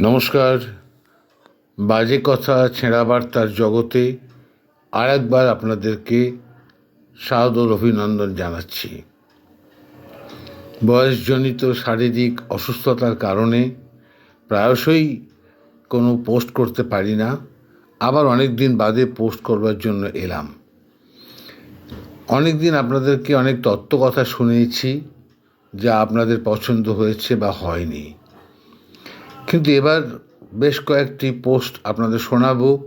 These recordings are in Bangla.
নমস্কার। বাজে কথা, ছেঁড়া বার্তার জগতে আর একবার আপনাদেরকে সাদর অভিনন্দন জানাচ্ছি। বয়সজনিত শারীরিক অসুস্থতার কারণে প্রায়শই কোনো পোস্ট করতে পারি না। আবার অনেক দিন বাদে পোস্ট করবার জন্য এলাম। অনেক দিন আপনাদেরকে অনেক তত্ত্ব কথা শুনিয়েছি যা আপনাদের পছন্দ হয়েছে বা হয়নি। কিন্তু এবার বেশ কয়েকটি পোস্ট আপনাদের শোনাব।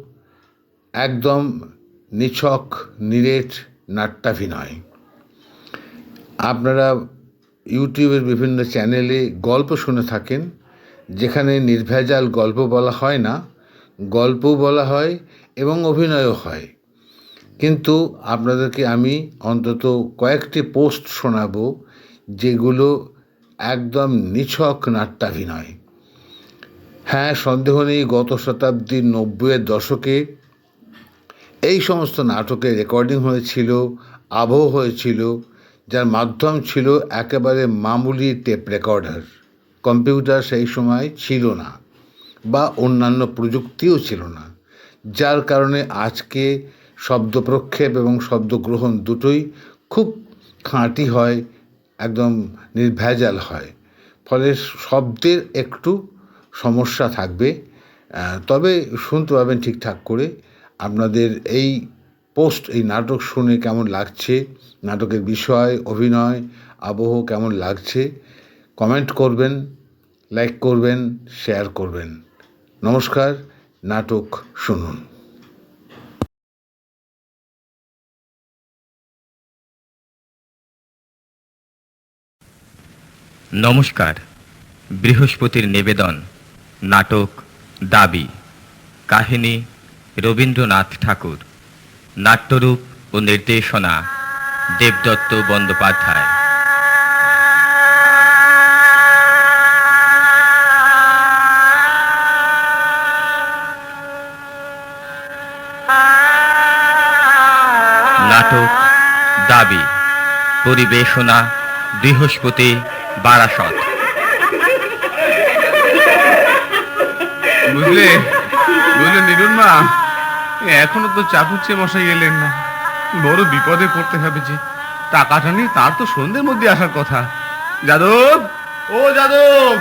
একদম নিছক, নিরেট নাট্যাভিনয়। আপনারা ইউটিউবের বিভিন্ন চ্যানেলে গল্প শুনে থাকেন, যেখানে নির্ভেজাল গল্প বলা হয় না, গল্পও বলা হয় এবং অভিনয়ও হয়। কিন্তু আপনাদেরকে আমি অন্তত কয়েকটি পোস্ট শোনাব, যেগুলো একদম নিছক নাট্যাভিনয়। হ্যাঁ সন্দেহ নেই গত শতাব্দীর নব্বইয়ের দশকে। এই সমস্ত নাটকের রেকর্ডিং হয়েছিল, আবহ হয়েছিল, যার মাধ্যম ছিল একেবারে মামুলি টেপ রেকর্ডার। কম্পিউটার সেই সময় ছিল না বা অন্যান্য প্রযুক্তিও ছিল না, যার কারণে আজকে শব্দ প্রক্ষেপ এবং শব্দ গ্রহণ দুটোই খুব খাঁটি হয়, একদম নির্ভেজাল হয়। ফলে শব্দের একটু সমস্যা থাকবে। তবে শুনতে পাবেন ঠিকঠাক করে আপনাদের এই পোস্ট, এই নাটক শুনে কেমন লাগছে, নাটকের বিষয়, অভিনয়, আবহ কেমন লাগছে কমেন্ট করবেন লাইক করবেন শেয়ার করবেন। নমস্কার, নাটক শুনুন। নমস্কার, বৃহস্পতির নিবেদন। নাটক, দাবি। কাহিনী, রবীন্দ্রনাথ ঠাকুর। নাট্যরূপ ও নির্দেশনা, দেবদত্ত বন্দ্যোপাধ্যায়। নাটক, দাবি, পরিবেশনা, বৃহস্পতি, বারাসত। বুঝলে? বুঝলে নিরুন মা? এখনও তো চাটুচ্ছে মশাই এলেন না। বড় বিপদে পড়তে হবে যে। টাকাটা নিয়ে তার তো সন্ধ্যের মধ্যে আসার কথা। যাদব! ও যাদব!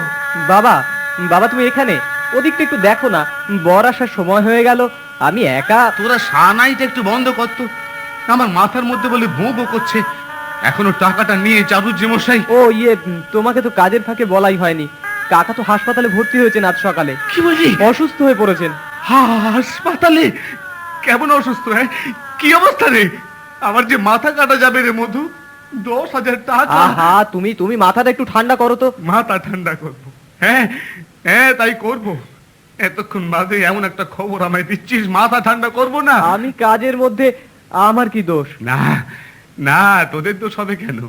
বাবা বাবা তুমি এখানে? ওদিকটা একটু দেখো না। বর আসার সময় হয়ে গেল। আমি একা তোরা সানাইটা একটু বন্ধ করতো আমার মাথার মধ্যে বলে ভোঁ ভোঁ করছে। এখনও টাকাটা নিয়ে চাটুচ্ছে মশাই ও ইয়ে তোমাকে তো কাজের ফাঁকে বলাই হয়নি। কাকা তো হাসপাতালে ভর্তি হয়েছেন আজ সকালে। কি বলি অসুস্থ হয়ে পড়েছেন। হাসপাতালে? কেমন অসুস্থ হ্যাঁ? কি অবস্থা রে? আমার যে মাথা কাটা যাবে রে মধু দশ হাজার টাকা। আহা তুমি তুমি মাথাটা একটু ঠান্ডা করো তো। মাথা ঠান্ডা করব। হ্যাঁ হ্যাঁ তাই করব। এতক্ষণ বাদে এমন একটা খবর আমায় দিচ্ছিস মাথা ঠান্ডা করব না। আমি কাজের মধ্যে আমার কি দোষ? না না তোদের দোষ হবে কেন?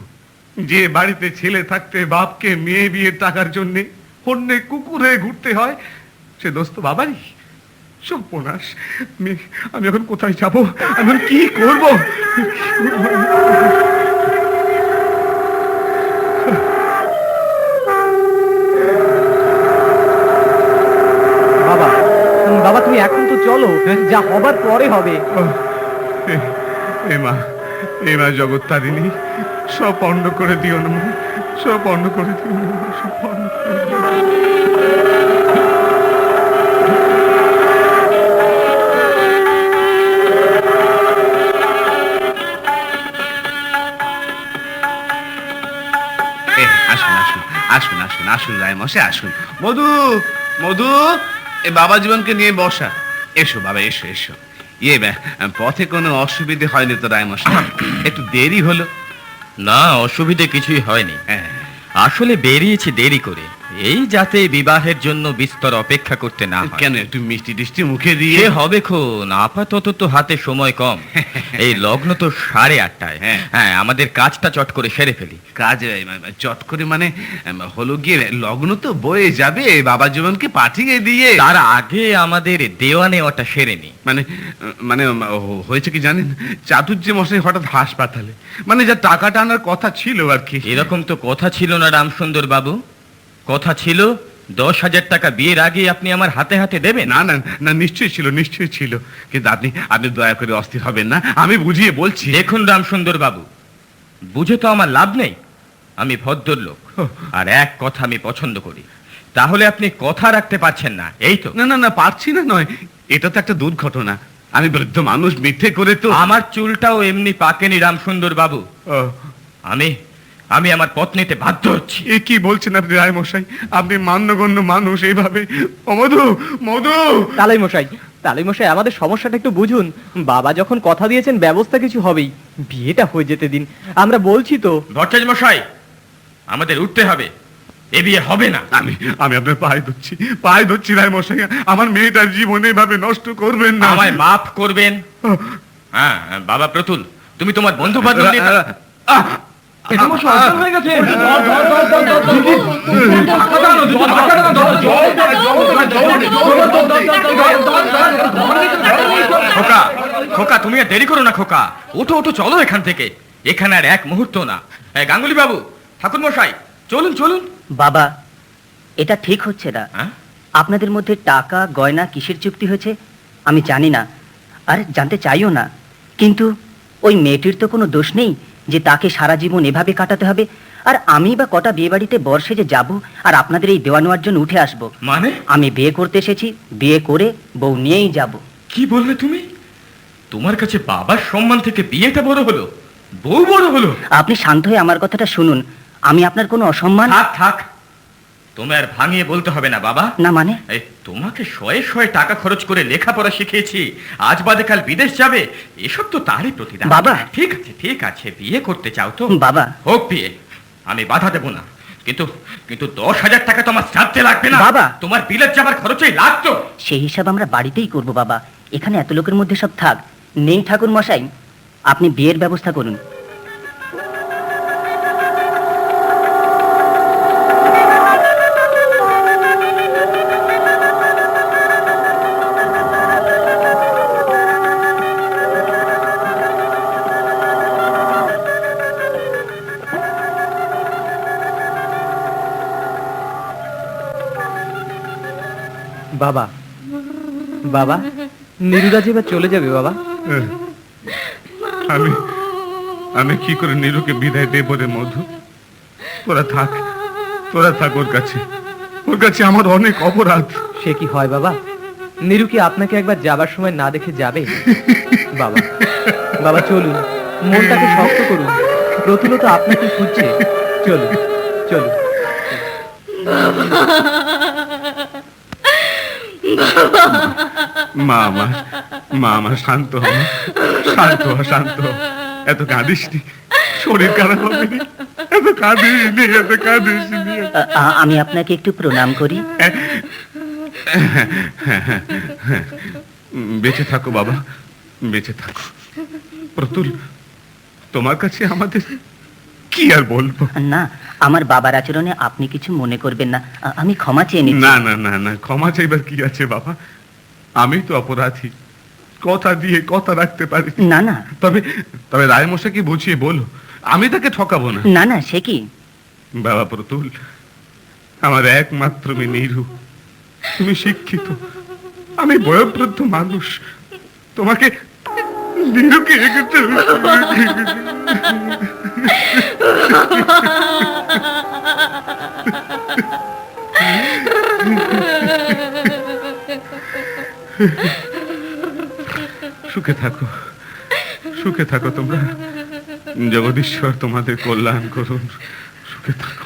যে বাড়িতে ছেলে থাকতে বাপকে মেয়ে বিয়ের টাকার জন্য অন্যে কুকুরে ঘুরতে হয়। সে দোস্ত বাবারই। সর্বনাশ। আমি আমি এখন কোথায় যাব? আমি এখন কি করব? বাবা বাবা তুমি এখন তো চলো। যা হবার পরে হবে। এ- এ মা এ মা জগত্তারিণী সব পণ্ড করে দিও না সব পণ্ড করে সব আসুন আসুন আসুন আসুন আসুন রায় মশাই আসুন। মধু মধু এ বাবা জীবনকে নিয়ে বসা। এসো বাবা এসো এসো। ইয়ে পথে কোনো অসুবিধে হয়নি তো রায় মশাই একটু দেরি হলো। না অসুবিধে কিছুই হয়নি। হ্যাঁ। আসলে বেরিয়েছি দেরি করে। এই যাতে বিবাহের জন্য বিস্তর অপেক্ষা করতে না হয়। কেন একটু মিষ্টি টিষ্টি মুখে দিয়ে? সে হবে খুন। আপাতত তো হাতে সময় কম। এই লগ্ন তো সাড়ে আটটায়। হ্যাঁ। হ্যাঁ আমাদের কাজটা চট করে সেরে ফেলি। কাজ চট করে মানে হলো গিয়ে লগ্ন তো বয়ে যাবে বাবা জীবনকে পাঠিয়ে দিয়ে। তার আগে আমাদের দেওয়া নেওয়াটা সেরে নি। মানে মানে হ- হয়েছে কি জানেন? চাতুর্য মশাই হঠাৎ হাসপাতালে। মানে যা টাকাটা আনার কথা ছিল আর কি। এরকম তো কথা ছিল না রামসুন্দর বাবু কথা ছিল দশ হাজার টাকা বিয়ের আগে আপনি আমার হাতে হাতে দেবেন? না না না নিশ্চয়ই ছিল নিশ্চয়ই ছিল। কিন্তু আপনি আপনি দয়া করে অস্থির হবেন না। আমি বুঝিয়ে বলছি। দেখুন রামসুন্দর বাবু বুঝে তো আমার লাভ নেই। আমি ভদ্রলোক আর এক কথা আমি পছন্দ করি। তাহলে আপনি কথা রাখতে পারছেন না এই তো। না না না পারছি না নয়। এটা তো একটা দুর্ঘটনা। আমি বৃদ্ধ মানুষ মিথ্যে করে তো আমার চুলটাও এমনি পাকেনি রামসুন্দর বাবু আমি আমি আমার পত্নীতে বাধ্য হচ্ছি। এ কি বলছেন আপনি রায় মশাই আপনি মান্যগণ্য মানুষ এইভাবে। মধু মধু! তালাই মশাই তালাই মশাই আমাদের সমস্যাটা একটু বুঝুন। বাবা যখন কথা দিয়েছেন ব্যবস্থা কিছু হবেই। বিয়েটা হয়ে যেতে দিন। আমরা বলছি তো। ভট্টাচ মশাই আমাদের উঠতে হবে। এ বিয়ে হবে না। আমি আমি আপনার পায়ে ধরছি পায়ে ধরছি রায় মশাই আমার মেয়েটার জীবন এইভাবে নষ্ট করবেন না। আমায় মাফ করবেন। হ্যাঁ হ্যাঁ, বাবা প্রতুল তুমি তোমার বন্ধু বান্ধব খোকা খোকা তুমি আর দেরি করো না খোকা ওঠো ওঠো চলো এখান থেকে এখানে আর এক মুহূর্ত না গাঙ্গুলি বাবু ঠাকুর মশাই চলুন চলুন বাবা এটা ঠিক হচ্ছে না হ্যাঁ আপনাদের মধ্যে টাকা গয়না কিসের চুক্তি হয়েছে আমি জানি না আর জানতে চাইও না কিন্তু ওই মেয়েটির তো কোনো দোষ নেই যে তাকে সারা জীবন এভাবে কাটাতে হবে আর আমি বা কটা বিয়ে বাড়িতে বর্ষে যে যাব আর আপনাদের এই দেওয়া নেওয়ার জন্য উঠে আসব। মানে? আমি বিয়ে করতে এসেছি বিয়ে করে বউ নিয়েই যাব। কি বললে তুমি? তোমার কাছে বাবার সম্মান থেকে বিয়েটা বড় হলো বউ বড় হলো। আপনি শান্ত হয়ে আমার কথাটা শুনুন। আমি আপনার কোনো অসম্মান থাক থাক তুমি আর ভাঙিয়ে বলতে হবে না বাবা। না মানে? এই তোমাকে শয়ে শয়ে টাকা খরচ করে লেখাপড়া শিখিয়েছি। আজ বাদে কাল বিদেশ যাবে। এসব তো তারই প্রতিদান। বাবা। ঠিক আছে ঠিক আছে বিয়ে করতে চাও তো। বাবা। হোক বিয়ে আমি বাধা দেব না। কিন্তু কিন্তু দশ হাজার টাকা তো আমার শ্রাদ্ধে লাগবে না। বাবা। তোমার বিলের যাবার খরচই লাগতো। সেই হিসাব আমরা বাড়িতেই করব বাবা। এখানে এত লোকের মধ্যে সব থাক। নেই ঠাকুর মশাই আপনি বিয়ের ব্যবস্থা করুন। বাবা। বাবা নিরুরাজ এবার চলে যাবে বাবা। আমি আমি কি করে নীরুকে বিদায় দেব রে মধু? তোরা থাক তোরা থাক ওর কাছে। ওর কাছে আমার অনেক অপরাধ। সে কি হয় বাবা? নিরু কি আপনাকে একবার যাবার সময় না দেখে যাবে? বাবা বাবা চলুন মনটাকে শক্ত করুন। প্রতুল তো আপনাকে খুঁজছে। চলুন চলুন। মা আমার মা আমার শান্ত হ মা। শান্ত হ শান্ত হ। এত কাঁদিস নি। শরীর খারাপ হবে নি। এত কাঁদিস নি এত কাঁদিস নি। আ- আ- আমি আপনাকে একটু প্রণাম করি। বেঁচে থাকো বাবা। বেঁচে থাকো। প্রতুল তোমার কাছে আমাদের কি আর বলব? না আমার বাবার আচরণে আপনি কিছু মনে করবেন না। আমি ক্ষমা চেয়ে নিচ্ছি। না না না না ক্ষমা চাইবার কি আছে বাবা? আমি তো অপরাধী। কথা দিয়ে কথা রাখতে পারি। না না। তবে তবে রায়মশাকে বুঝিয়ে বলো আমি তাকে ঠকাবো না? না না সে কি? বাবা প্রতুল আমার একমাত্র মেয়ে নীরু। তুমি শিক্ষিত। আমি বয়োবৃদ্ধ মানুষ। তোমাকে নীরুকে একটু সুখে থাকো। সুখে থাকো তোমরা। জগদীশ্বর তোমাদের কল্যাণ করুন। সুখে থাকো।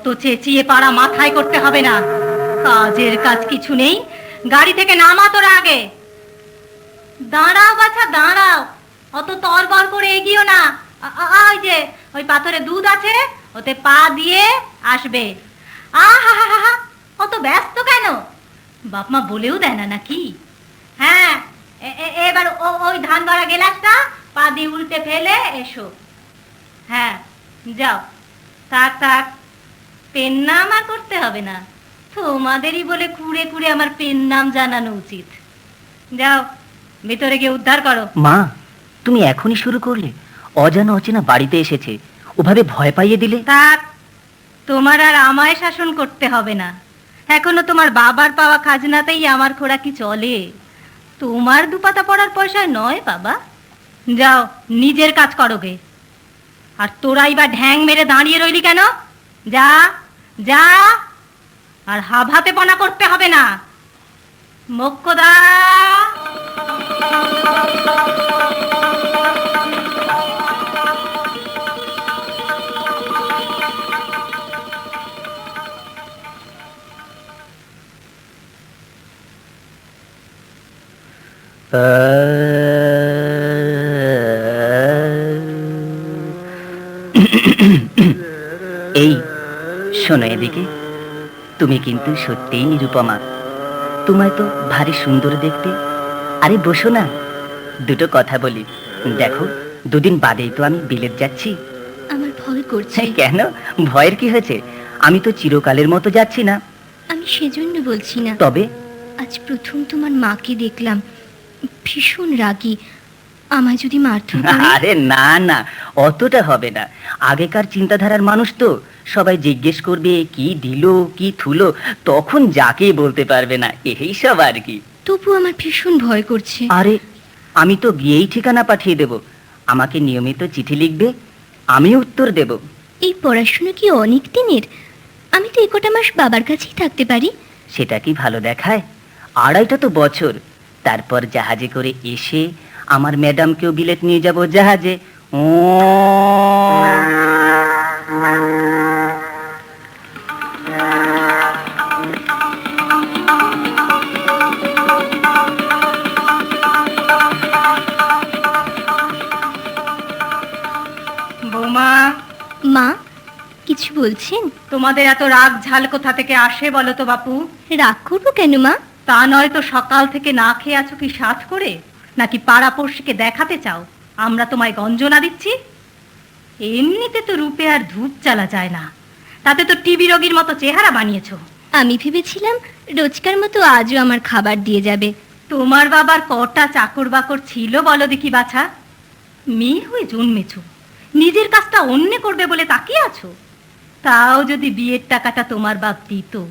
অত চেঁচিয়ে পাড়া মাথায় করতে হবে না। কাজের কাজ কিছু নেই। গাড়ি থেকে নামা তোরা আগে। দাঁড়াও বাছা, দাঁড়াও। অত তরবর করে এগিয়েও না। ওই যে, ওই পাথরে দুধ আছে, ওতে পা দিয়ে আসবে। অত ব্যস্ত কেন? বাপ মা বলেও দেয় না নাকি? হ্যাঁ এবার ওই ধান ভরা গেলাসটা পা দিয়ে উল্টে ফেলে এসো। হ্যাঁ যাও। থাক থাক। পেন নাম আর করতে হবে না। তোমাদেরই বলে কুড়ে কুড়ে আমার পেন নাম জানানো উচিত। যাও ভিতরে গিয়ে উদ্ধার করো। মা তুমি এখনই শুরু করলে। অজানা অচেনা বাড়িতে এসেছে। ওভাবে ভয় পাইয়ে দিলে? থাক তোমার আর আমায় শাসন করতে হবে না। এখনও তোমার বাবার পাওয়া খাজনাতেই আমার খোরাকি চলে? তোমার দুপাতা পড়ার পয়সায় নয় বাবা। যাও নিজের কাজ করো গে আর তোরাই বা ঢ্যাং মেরে দাঁড়িয়ে রইলি কেন? যা যা আর হাব হাতে পনা করতে হবে না। মোক্ষদা এই শোনো এদিকে। তুমি কিন্তু সত্যিই নিরুপমা। তোমায় তো ভারী সুন্দর দেখতে। আরে বসো না। দুটো কথা বলি। দেখো দুদিন বাদেই তো আমি বিলেত যাচ্ছি। আমার ভয় করছে। কেন? ভয়ের কি হয়েছে? আমি তো চিরকালের মতো যাচ্ছি না। আমি সেজন্য বলছি না। তবে? আজ প্রথম তোমার মাকে দেখলাম। ভীষণ রাগী। আমায় যদি মারধর করে? আরে না না অতটা হবে না। আগেকার চিন্তাধারার মানুষ তো সবাই জিজ্ঞেস করবে কি দিল কি থুলো তখন যাকে বলতে পারবে না এই সব আর কি। তবু আমার ভীষণ ভয় করছে। আরে আমি তো গিয়েই ঠিকানা পাঠিয়ে দেব। আমাকে নিয়মিত চিঠি লিখবে আমি উত্তর দেব। এই পড়াশোনা কি অনেক দিনের? আমি তো একটা মাস বাবার কাছেই থাকতে পারি। সেটা কি ভালো দেখায়? আড়াইটা তো বছর। তারপর জাহাজে করে এসে আমার ম্যাডামকেও বিলেত নিয়ে যাব জাহাজে। ও। বৌমা। মা কিছু বলছেন? তোমাদের এত রাগ ঝাল কোথা থেকে আসে বলো তো বাপু? রাগ করব কেন মা? তা নয় তো সকাল থেকে না খেয়ে আছো কি সাথ করে? নাকি পাড়া পড়শিকে দেখাতে চাও? আমরা তোমায় গঞ্জনা দিচ্ছি। এমনিতে তো রূপে আর ধূপ চালা যায় না। তাতে তো টিবি রোগীর মতো চেহারা বানিয়েছো। আমি ভেবেছিলাম রোজকার মতো আজও আমার খাবার দিয়ে যাবে। তোমার বাবার কটা চাকর বাকর ছিল বলো দেখি বাছা। মেয়ে হয়ে জন্মেছ। নিজের কাজটা অন্য করবে বলে তাকিয়ে আছো। তাও যদি বিয়ের টাকাটা তোমার বাপ দিত।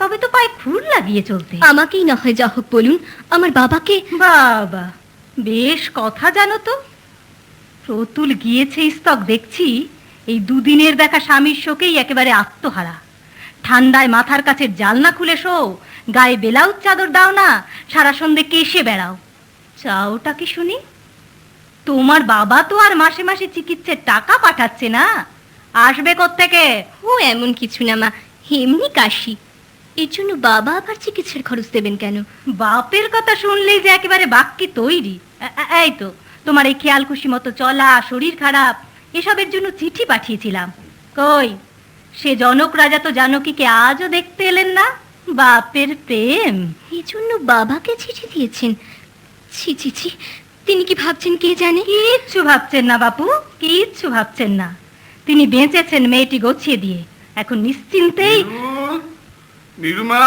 তবে তো পায়ে খুর লাগিয়ে চলতে। আমাকেই না হয় যা হোক বলুন আমার বাবাকে। বাবা বেশ কথা জানো তো। প্রতুল গিয়েছে স্তক দেখছি? এই দুদিনের দেখা স্বামীর শোকেই একেবারে আত্মহারা। ঠান্ডায় মাথার কাছে জালনা খুলে শো গায়ে বেলাউজ চাদর দাও না সারা সন্ধে কেসে বেড়াও। চাওটা কি শুনি? তোমার বাবা তো আর মাসে মাসে চিকিৎসার টাকা পাঠাচ্ছে না। আসবে কোত্থেকে? ও এমন কিছু না মা এমনি কাশি। এর জন্য বাবা আবার চিকিৎসার খরচ দেবেন কেন? বাপের কথা শুনলেই যে একেবারে বাক্যে তৈরি। এই তো তোমার এই খেয়াল খুশি মতো চলা শরীর খারাপ এসবের জন্য চিঠি পাঠিয়েছিলাম। কই সে জনক রাজা তো জানকীকে আজও দেখতে এলেন না? বাপের প্রেম। এই জন্য বাবাকে চিঠি দিয়েছেন। ছি ছি ছি তিনি কি ভাবছেন কে জানে? কিচ্ছু ভাবছেন না বাপু কিচ্ছু ভাবছেন না। তিনি বেঁচেছেন মেয়েটি গছিয়ে দিয়ে। এখন নিশ্চিন্তেই নিরুমা।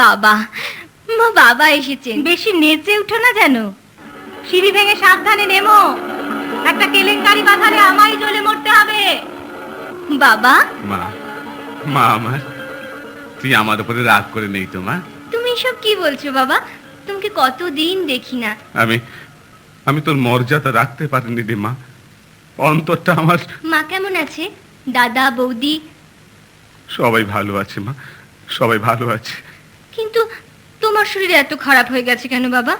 বাবা মা বাবা এসেছেন। বেশি নেচে উঠো না যেন। সিঁড়ি ভেঙে সাবধানে নেমো। একটা কেলেঙ্কারি বাধারে আমায় জ্বলে মরতে হবে। বাবা? মা মা আমার তুই আমার উপরে রাগ করে নেই তো মা। তুমি এসব কি বলছো বাবা? তোমাকে কতদিন দেখি না। আমি আমি তোর মর্যাদা রাখতে পারিনি রে মা। অন্তরটা আমার মা কেমন আছে? দাদা বৌদি? সবাই ভালো আছে মা। সবাই ভালো আছে। কিন্তু তোমার শরীর এত খারাপ হয়ে গেছে কেন বাবা?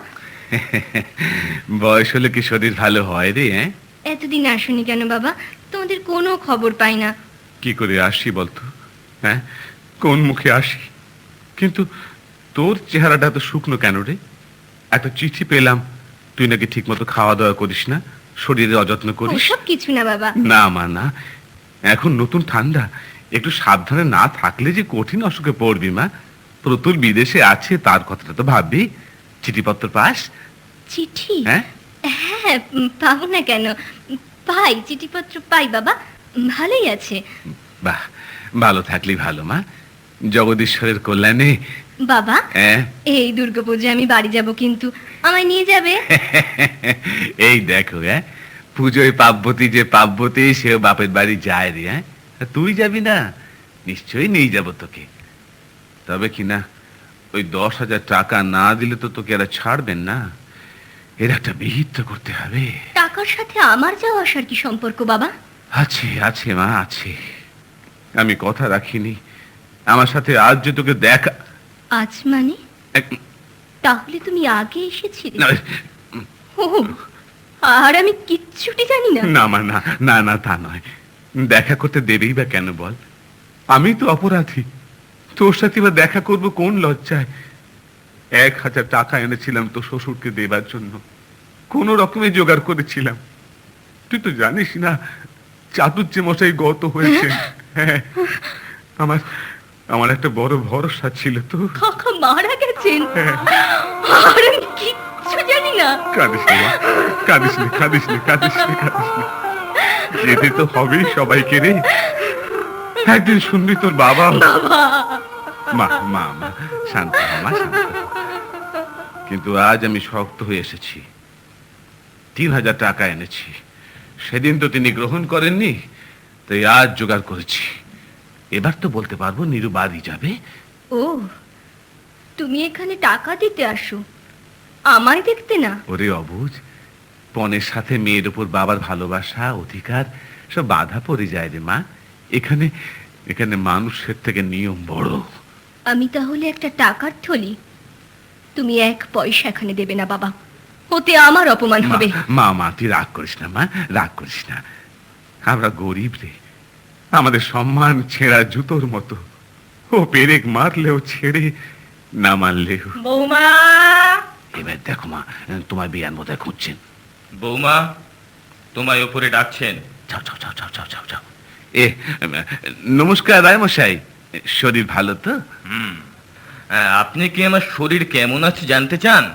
বয়স হলে কি শরীর ভালো হয় রে হ্যাঁ? এতদিন আসনি কেন বাবা? তোমাদের কোনো খবর পাই না। কি করে আসি বলতো হ্যাঁ? কোন মুখে আসি? কিন্তু তোর চেহারাটা এত শুকনো কেন রে? একটা চিঠি পেলাম তুই নাকি ঠিক মতো খাওয়া দাওয়া করিস না? শরীরে অযত্ন করিস? সব কিছু না বাবা। না মা না। এখন নতুন ঠান্ডা একটু সাবধানে না থাকলে যে কঠিন অসুখে পড়বি মা। প্রতুল বিদেশে আছে তার কথাটা তো ভাববি। চিঠিপত্র পাস? চিঠি? হ্যাঁ? হ্যাঁ পাবো না কেন? পাই চিঠিপত্র পাই বাবা। ভালোই আছে। বাহ ভালো থাকলি ভালো মা। জগদীশ্বরের কল্যাণে। বাবা হ্যাঁ? এই দুর্গাপুজো আমি বাড়ি যাব কিন্তু। আমায় নিয়ে যাবে? এই দেখো হ্যাঁ? পুজোয় পার্বতী যে পার্বতী সেও বাপের বাড়ি যায় রে হ্যাঁ? তুই যাবি না? নিশ্চয়ই নিয়ে যাব তোকে। তবে কি না ওই দশ হাজার টাকা না দিলে তো তোকে এরা ছাড়বেন না। এর একটা বিহিত তো করতে হবে। টাকার সাথে আমার যাওয়া আসার কি সম্পর্ক বাবা? আছে আছে মা আছে। আমি কথা রাখিনি। আমার সাথে আজ যে তোকে দেখা আজ মানে? এক- তাহলে তুমি আগে এসেছিলে। না, ও, আর আমি কিচ্ছুটি জানি না। না মা না না না তা নয়। দেখা করতে দেবেই বা কেন বল? আমি তো অপরাধী। তোর সাথে বা দেখা করব কোন লজ্জায়? এক হাজার টাকা এনেছিলাম তো শ্বশুরকে দেবার জন্য। কোন রকমে জোগাড় করেছিলাম। তুই তো জানিস না চাতুর্য মশাই গত হয়েছে হ্যাঁ আমার আমার একটা বড় ভরসা ছিল তো। কাকা মারা গেছেন? আর আমি কিচ্ছু জানি না। কাঁদিস নে। কাঁদিস নে, কাঁদিস নে, কাঁদিস নে, কাঁদিস নে। যেতে তো হবেই সবাইকে রে। একদিন শুনবি তোর বাবা। মা মা মা শান্ত মা কিন্তু আজ আমি শক্ত হয়ে এসেছি। তিন হাজার টাকা এনেছি। সেদিন তো তিনি গ্রহণ করেননি তাই আজ জোগাড় করেছি। এবার তো বলতে পারব নিরু বাড়ি যাবে। ও তুমি এখানে টাকা দিতে আসো। আমায় দেখতে না। ওরে অবুজ পনেরো সাথে মেয়ের উপর বাবার ভালোবাসা অধিকার সব বাধা পড়ে যায় রে মা। এখানে এখানে মানুষের থেকে নিয়ম বড়। আমি তাহলে একটা টাকার থলি। তুমি এক পয়সা এখানে দেবে না বাবা। ওতে আমার অপমান হবে। মা- মা তুই রাগ করিস না মা রাগ করিস না। আমরা গরিব রে। আমাদের সম্মান ছেঁড়া জুতোর মতো। ও পেরেক মারলেও ছেড়ে না মারলেও বৌমা! এবার দেখো মা তোমার বিয়ার মতো খুঁজছেন। বৌমা তোমায় ওপরে ডাকছেন। যাও যাও যাও যাও যাও যাও যাও। এ নমস্কার রায়মশাই। শরীর ভালো তো? হুম। আপনি কি আমার শরীর কেমন আছে জানতে চান?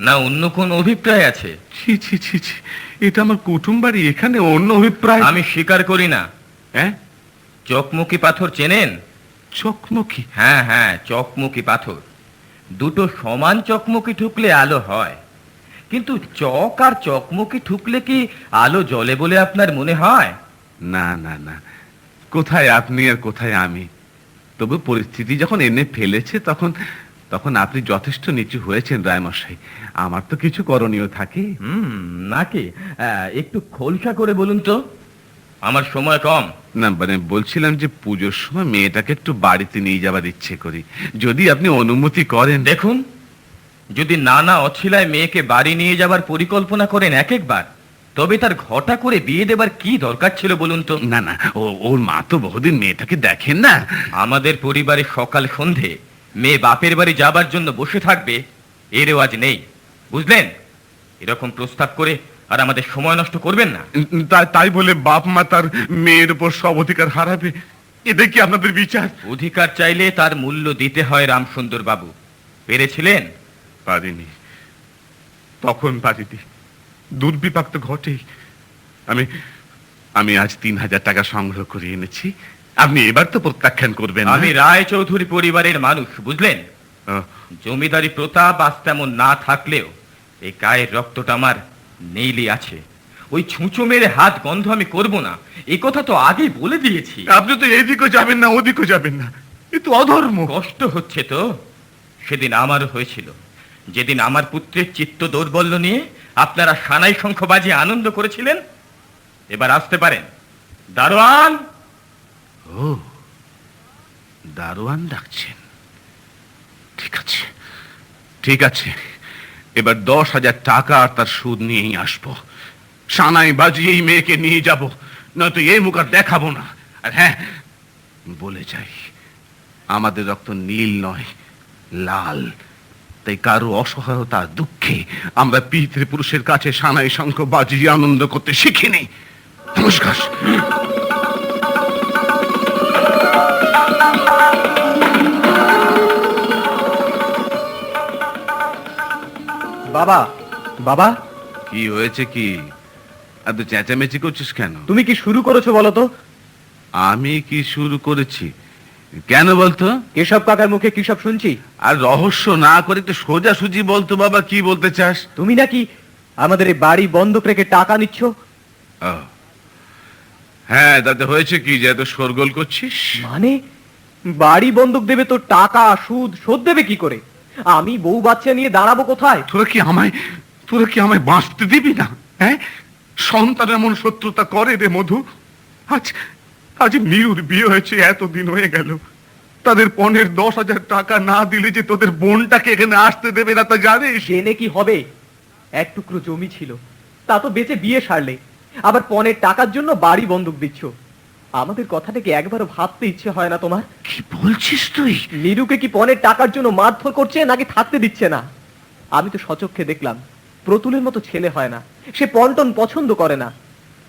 না অন্য কোন অভিপ্রায় আছে? ছি ছি ছি ছি। এটা আমার কুটুম বাড়ি এখানে অন্য অভিপ্রায় আমি স্বীকার করি না। হ্যাঁ চকমকি পাথর চেনেন? চকমকি? হ্যাঁ হ্যাঁ চকমকি পাথর। দুটো সমান চকমকি ঠুকলে আলো হয়। কিন্তু চক আর চকমকি ঠুকলে কি আলো জ্বলে বলে আপনার মনে হয়? না না না। কোথায় আপনি আর কোথায় আমি? তবু পরিস্থিতি যখন এনে ফেলেছে তখন তখন আপনি যথেষ্ট নিচু হয়েছেন রায়মশাই। আমার তো কিছু করণীয় থাকে। হুম নাকি? একটু খোলসা করে বলুন তো। আমার সময় কম। না মানে বলছিলাম যে পুজোর সময় মেয়েটাকে একটু বাড়িতে নিয়ে যাবার ইচ্ছে করি। যদি আপনি অনুমতি করেন। দেখুন যদি নানা অছিলায় মেয়েকে বাড়ি নিয়ে যাবার পরিকল্পনা করেন এক একবার তবে তার ঘটা করে বিয়ে দেবার কি দরকার ছিল বলুন তো? না না ও ওর মা তো বহুদিন মেয়েটাকে দেখেন না। আমাদের পরিবারে সকাল সন্ধে মেয়ে বাপের বাড়ি যাবার জন্য বসে থাকবে এর রেওয়াজ নেই বুঝলেন? এরকম প্রস্তাব করে আর আমাদের সময় নষ্ট করবেন না। তাই তাই বলে বাপ মা তার মেয়ের উপর সব অধিকার হারাবে এটা কি আপনাদের বিচার? অধিকার চাইলে তার মূল্য দিতে হয় রামসুন্দর বাবু পেরেছিলেন? পারিনি। তখন পারিনি। দুর্বিপাক তো ঘটেই। আমি আমি আজ তিন হাজার টাকা সংগ্রহ করে এনেছি। আপনি এবার তো প্রত্যাখ্যান করবেন আমি রায় চৌধুরী পরিবারের মানুষ বুঝলেন? জমিদারি প্রতাপ আজ তেমন না থাকলেও এই গায়ের রক্তটা আমার নেইলি আছে। ওই ছুঁচো মেরে হাত গন্ধ আমি করব না। এই কথা তো আগেই বলে দিয়েছি। আপনি তো এদিকেও যাবেন না ওদিকেও যাবেন না। এ তো অধর্ম। কষ্ট হচ্ছে তো। সেদিন আমারও হয়েছিল। যেদিন আমার পুত্রের চিত্ত দৌর্বল্য নিয়ে আপনারা সানাই শঙ্খ বাজিয়ে আনন্দ করেছিলেন, এবার আসতে পারেন। দারোয়ান! ও, দারোয়ান ডাকছেন। ঠিক আছে ঠিক আছে, এবার দশ হাজার টাকা আর তার সুদ নিয়েই আসব। সানাই বাজিয়ে এই মেয়েকে নিয়ে যাব, নয়তো এই মুখ আর দেখাবো না। আর হ্যাঁ বলে যাই, আমাদের রক্ত নীল নয়, লাল। তাই কারও অসহায়তা দুঃখে আমরা পিতৃপুরুষের কাছে সানাই শঙ্খ বাজিয়ে আনন্দ করতে শিখিনি। নমস্কার। বাবা বাবা। কি হয়েছে কি? এত চেঁচামেচি করছিস কেন? তুমি কি শুরু করেছ বলো তো? আমি কি শুরু করেছি? কেন বলতো? কেশব কাকার মুখে কি সব শুনছি? আর রহস্য না করে একটু সোজাসুজি বলতো বাবা কি বলতে চাস? তুমি নাকি আমাদের এই বাড়ি বন্ধক রেখে টাকা নিচ্ছ? হ্যাঁ তাতে হয়েছে কি যে এত শোরগোল করছিস? মানে? বাড়ি বন্ধক দেবে তো টাকা সুদ শোধ দেবে কি করে? আমি বউ বাচ্চা নিয়ে দাঁড়াবো কোথায়? তোরা কি আমায় তোরা কি আমায় বাঁচতে দিবি না হ্যাঁ? সন্তান এমন শত্রুতা করে রে মধু? আজ আজ নিরুর বিয়ে হয়েছে এতদিন হয়ে গেল। তাদের পনেরো দশ হাজার টাকা না দিলে যে তোদের বোনটাকে এখানে আসতে দেবে না তা জানিস? জেনে কি হবে? এক টুকরো জমি ছিল তা তো বেচে বিয়ে সারলে। আবার পনেরো টাকার জন্য বাড়ি বন্ধক দিচ্ছ। আমাদের কথাটাকে একবারও ভাবতে ইচ্ছে হয় না তোমার? কি বলছিস তুই? নিরুকে কি পনেরো টাকার জন্য মারধর করছে নাকি থাকতে দিচ্ছে না? আমি তো সচক্ষে দেখলাম প্রতুলের মতো ছেলে হয় না। সে পন্টন পছন্দ করে না।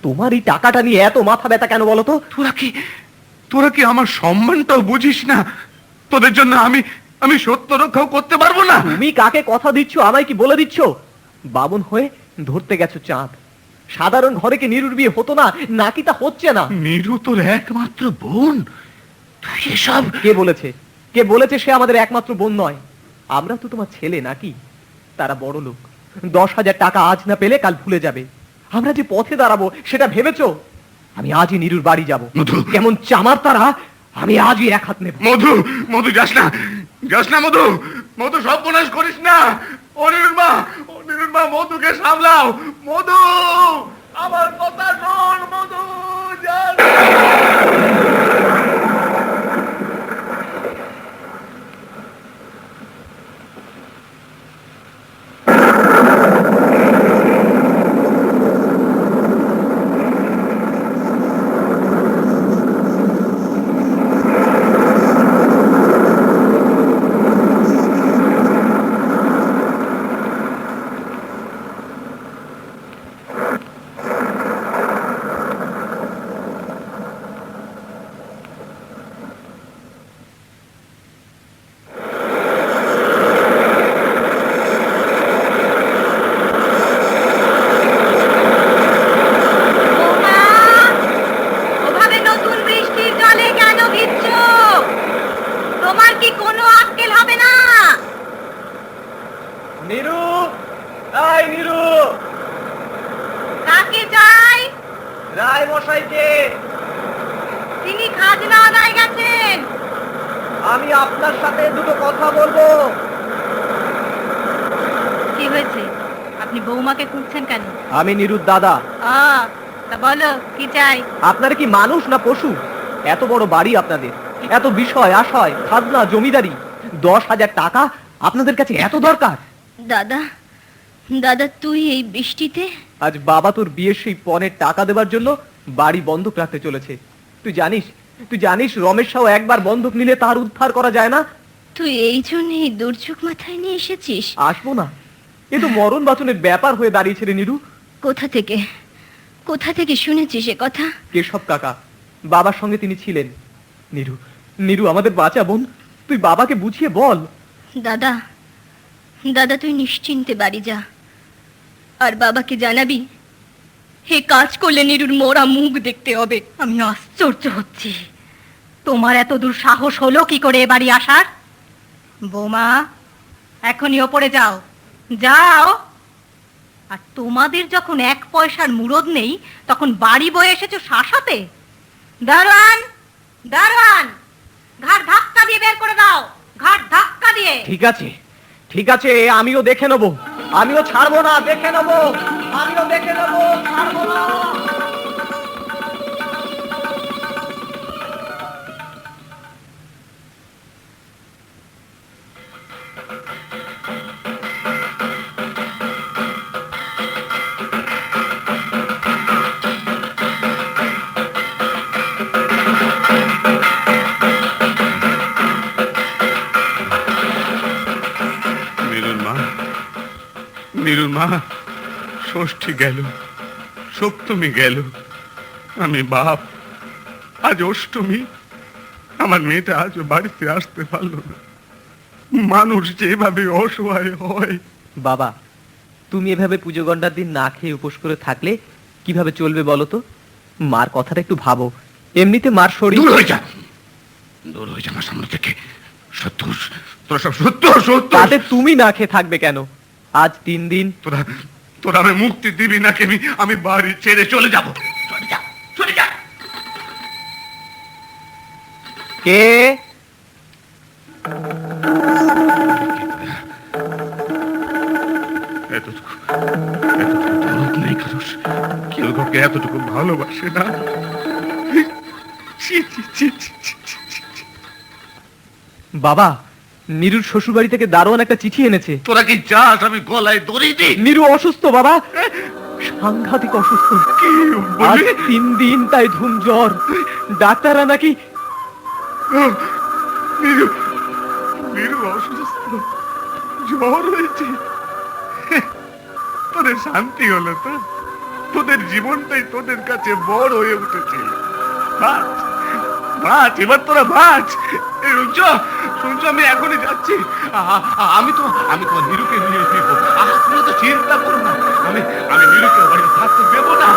তোমার এই টাকাটা নিয়ে এত মাথা ব্যথা কেন বলো তো? তোরা কি তোরা কি আমার সম্মানটাও বুঝিস না? তোদের জন্য আমি আমি সত্য রক্ষাও করতে পারব না? তুমি কাকে কথা দিচ্ছ আমায় কি বলে দিচ্ছ? বাবন হয়ে ধরতে গেছো চাঁদ। সাধারণ ঘরে কি নিরুর বিয়ে হতো না নাকি তা হচ্ছে না? নিরু তোর একমাত্র বোন। তুই এসব কে বলেছে? কে বলেছে সে আমাদের একমাত্র বোন নয়? আমরা তো তোমার ছেলে নাকি? তারা বড় লোক দশ হাজার টাকা আজ না পেলে কাল ভুলে যাবে। আমরা যে পথে দাঁড়াবো সেটা ভেবেছো? আমি আজই নিরুর বাড়ি যাব। মধু। কেমন চামার তারা আমি আজই এক হাত নেব। মধু মধু যাস না যাস না মধু। মধু সব বনাশ করিস না। অনিরুল মা অনিরুল মা মধুকে সামলাও। মধু আমার কথা শোন মধু যাস না। বৌমা, ওভাবে নতুন বৃষ্টির জলে কেন ভিজছ তোমার কি কোনো আক্কেল হবে না নিরু এই নিরু কাকে চাই রায় মশাইকে তিনি খাজনা আদায় গেছেন আমি আপনার সাথে দুটো কথা বলব। কি হয়েছে? আপনি বৌমাকে খুঁজছেন কেন? আমি নিরুর দাদা। আ, তা বলো কি চাই? আপনারা কি মানুষ না পশু? এত বড় বাড়ি আপনাদের। এত বিষয় আশয় খাজনা জমিদারি। দশ হাজার টাকা আপনাদের কাছে এত দরকার? দাদা দাদা তুই এই বৃষ্টিতে? আজ বাবা তোর বিয়ের সেই পণের টাকা দেবার জন্য বাড়ি বন্ধক রাখতে চলেছে। তুই জানিস তুই জানিস রমেশ সাউ একবার বন্ধক নিলে তার উদ্ধার করা যায় না? তুই এই জন্যই দুর্যোগ মাথায় নিয়ে এসেছিস। আসব না। এ তো মরণ বাচনের ব্যাপার হয়ে দাঁড়িয়েছে রে নিরু। কোথা থেকে? কোথা থেকে শুনেছিস এ কথা? কেশব কাকা বাবার সঙ্গে তিনি ছিলেন। নিরু নিরু আমাদের বাঁচা বোন তুই বাবাকে বুঝিয়ে বল। দাদা দাদা তুই নিশ্চিন্তে বাড়ি যা। আর বাবাকে জানাবি হে কাজ করলে নিরুর মোরা মুখ দেখতে হবে। আমি আশ্চর্য হচ্ছি। তোমার এত দূর সাহস হলো কি করে এ আসার? বৌমা, এখনই ওপরে যাও। যাও। আর তোমাদের যখন এক পয়সার মুরদ নেই, তখন বাড়ি বয়ে এসেছ শাসাতে? দারোয়ান দারোয়ান! ঘাট ধাক্কা দিয়ে বের করে দাও। ঘাট ধাক্কা দিয়ে। ঠিক আছে। ঠিক আছে, আমিও দেখে নেব। আমিও ছাড়বো না, দেখে নেব। আমিও দেখে নেব, ছাড়বো না। মা ষষ্ঠী গেল সপ্তমী গেল। আমি বাপ আজ অষ্টমী। আমার মেয়েটা আজও বাড়িতে আসতে পারল না। মানুষ যেভাবে অসহায় হয়। বাবা তুমি এভাবে পুজো গন্ডার দিন না খেয়ে উপোস করে থাকলে কীভাবে চলবে বলো তো? মার কথাটা একটু ভাবো। এমনিতে মার শরীর দূর হয়ে যা! দূর হয়ে যা আমার সামনে থেকে। সত্য তোরা সব সত্য সত্য তাতে তুমি না খেয়ে থাকবে কেন? আজ তিন দিন তোরা তোরা আমি মুক্তি দিবি নাকি আমি আমি বাড়ি ছেড়ে চলে যাব। চলে যা চলে যা। কে? এতটুকু এতটুকু দরদ নেই কারোর। কেউ কাউকে এতটুকু ভালোবাসে না। বাবা নিরুর শ্বশুরবাড়ি থেকে দারোয়ান একটা চিঠি এনেছে। তোরা কি চাস আমি গলায় দড়ি দিই। নিরু অসুস্থ বাবা। সাংঘাতিক অসুস্থ। বলবি তিন দিন তাই ধুম জ্বর ডাক্তাররা নাকি নিরু নিরু অসুস্থ। জ্বর হয়েছে। তোদের শান্তি হলো তো? তোদের জীবনটাই তোদের কাছে বড় হয়ে উঠেছে। বাঁচ বাঁচ এবার তোরা বাঁচ। শুনছ, আমি এখনই যাচ্ছি। আমি তো আমি তো নিরুকে নিয়ে ফিরবো। তুমি তো চিন্তা করো না। আমি আমি নিরুকে বাড়িতে থাকতে না।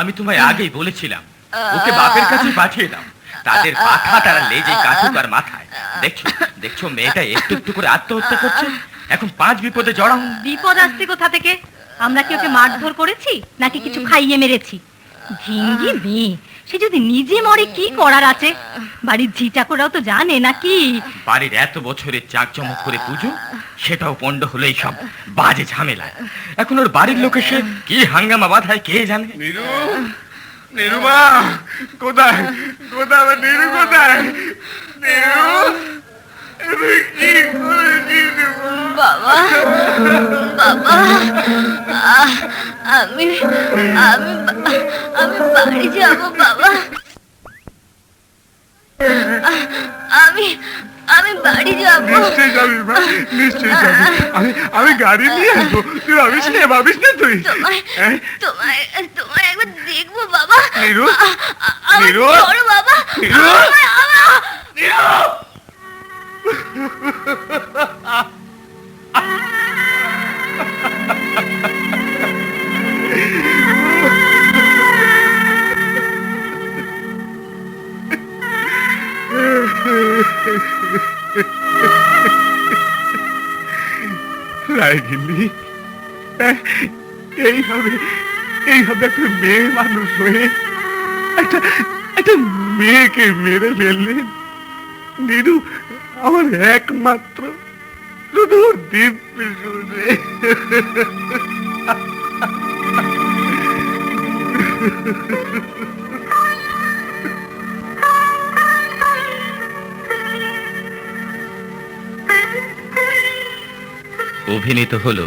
আমি তোমায় আগেই বলেছিলাম, ওকে বাপের কাছে পাঠিয়ে দাও। তাদের পাখা তারা লেজে কাটুক আর মাথায়। দেখছ দেখছ, মেয়েটা একটু একটু করে আত্মহত্যা করছে। এখন পাঁচ বিপদে জড়াও। বিপদ আসছে কোথা থেকে? আমরা কি ওকে মারধর করেছি? নাকি কিছু খাইয়ে মেরেছি? ভিঙ্গি মেয়ে সে যদি নিজে মরে কি করার আছে? বাড়ির ঝি চাকরাও তো জানে নাকি? বাড়ির এত বছরের চাক চমক করে পুজো সেটাও পণ্ড হলো সব বাজে ঝামেলা এখন ওর বাড়ির লোকে সে কি হাঙ্গামা বাঁধায় কে জানে? নিরু নিরুমা কোথায়? কোথায়? নিরু কোথায়? নিরু? বাবা বাবা আমি আমি আমি বাড়ি যাব বাবা। আমি আমি বাড়ি যাব। নিশ্চয়ই যাবি মা নিশ্চয়ই যাবি। আমি আমি গাড়ি নিয়ে আসব। তুই ভাবিস না ভাবিস না তুই? তোমায় হ্যাঁ? তোমায় একবার দেখব বাবা। নিরু? নিরু? বাবা। নিরু? আমায়- রায়গিন্নি হ্যাঁ? এইভাবে এইভাবে একটা মেয়ে মানুষ হয়ে একটা একটা মেয়েকে মেরে ফেললেন নিরু আমার একমাত্র শুধু দিব্যি শুনে। অভিনীত হল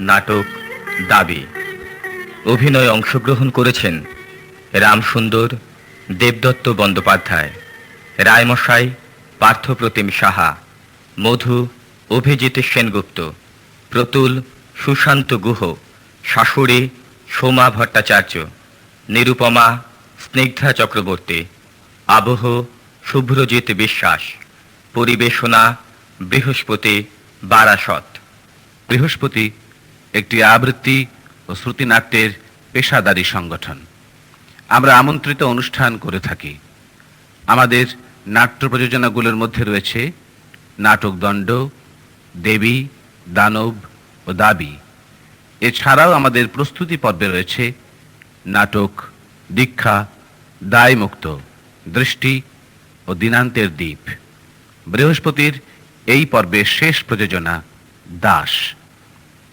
নাটক দাবি। অভিনয়ে অংশগ্রহণ করেছেন রামসুন্দর দেবদত্ত বন্দ্যোপাধ্যায়। রায়মশাই পার্থপ্রতিম সাহা, মধু অভিজিৎ সেনগুপ্ত, প্রতুল সুশান্ত গুহ, শাশুড়ি সোমা ভট্টাচার্য, নিরুপমা স্নিগ্ধা চক্রবর্তী, আবহ শুভ্রজিৎ বিশ্বাস, পরিবেশনা বৃহস্পতি বারাসত। বৃহস্পতি একটি আবৃত্তি ও শ্রুতিনাট্যের পেশাদারী সংগঠন। আমরা আমন্ত্রিত অনুষ্ঠান করে থাকি। আমাদের নাট্য প্রযোজনাগুলোর মধ্যে রয়েছে নাটক দণ্ড দেবী, দানব ও দাবি। এছাড়াও আমাদের প্রস্তুতি পর্বে রয়েছে নাটক, দীক্ষা, দায়মুক্ত, দৃষ্টি ও দিনান্তের দ্বীপ। বৃহস্পতির এই পর্বের শেষ প্রযোজনা দাস।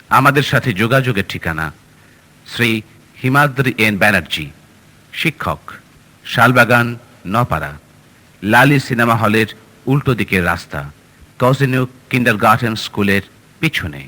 আমাদের সাথে যোগাযোগের ঠিকানা শ্রী হিমাদ্রি এন ব্যানার্জি, শিক্ষক, শালবাগান, নপাড়া। লালি সিনেমা হলের উল্টো দিকের রাস্তা কজিনিউ কিন্ডার গার্ডেন স্কুলের পিছনে।